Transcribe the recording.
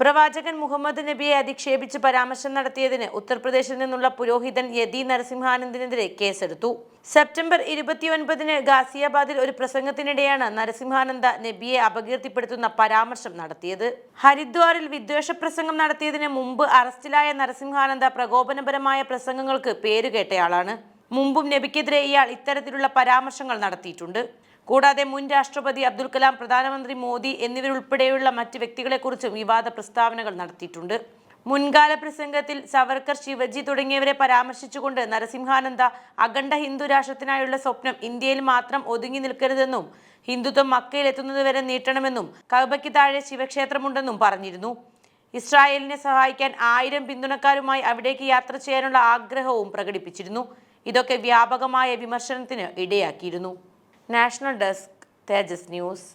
പ്രവാചകൻ മുഹമ്മദ് നബിയെ അധിക്ഷേപിച്ച് പരാമർശം നടത്തിയതിന് ഉത്തർപ്രദേശിൽ നിന്നുള്ള പുരോഹിതൻ യതി നരസിംഹാനന്ദിനെതിരെ കേസെടുത്തു. സെപ്റ്റംബർ ഇരുപത്തിയൊൻപതിന് ഗാസിയാബാദിൽ ഒരു പ്രസംഗത്തിനിടെയാണ് നരസിംഹാനന്ദ നബിയെ അപകീർത്തിപ്പെടുത്തുന്ന പരാമർശം നടത്തിയത്. ഹരിദ്വാറിൽ വിദ്വേഷ പ്രസംഗം നടത്തിയതിന് മുമ്പ് അറസ്റ്റിലായ നരസിംഹാനന്ദ പ്രകോപനപരമായ പ്രസംഗങ്ങൾക്ക് പേരുകേട്ടയാളാണ്. മുമ്പും നബിക്കെതിരെ ഇയാൾ ഇത്തരത്തിലുള്ള പരാമർശങ്ങൾ നടത്തിയിട്ടുണ്ട്. കൂടാതെ മുൻ രാഷ്ട്രപതി അബ്ദുൽ കലാം പ്രധാനമന്ത്രി മോദി എന്നിവരുൾപ്പെടെയുള്ള മറ്റ് വ്യക്തികളെക്കുറിച്ചും വിവാദ പ്രസ്താവനകൾ നടത്തിയിട്ടുണ്ട്. മുൻകാല പ്രസംഗത്തിൽ സവർക്കർ ശിവജി തുടങ്ങിയവരെ പരാമർശിച്ചുകൊണ്ട് നരസിംഹാനന്ദ അഖണ്ഡ ഹിന്ദു രാഷ്ട്രത്തിനായുള്ള സ്വപ്നം ഇന്ത്യയിൽ മാത്രം ഒതുങ്ങി നിൽക്കരുതെന്നും ഹിന്ദുത്വം മക്കയിൽ എത്തുന്നതുവരെ നീട്ടണമെന്നും കൗബയ്ക്ക് താഴെ ശിവക്ഷേത്രമുണ്ടെന്നും പറഞ്ഞിരുന്നു. ഇസ്രായേലിനെ സഹായിക്കാൻ ആയിരം പിന്തുണക്കാരുമായി അവിടേക്ക് യാത്ര ചെയ്യാനുള്ള ആഗ്രഹവും പ്രകടിപ്പിച്ചിരുന്നു. ഇതൊക്കെ വ്യാപകമായ വിമർശനത്തിന് ഇടയാക്കിയിരുന്നു. National desk Tejas news.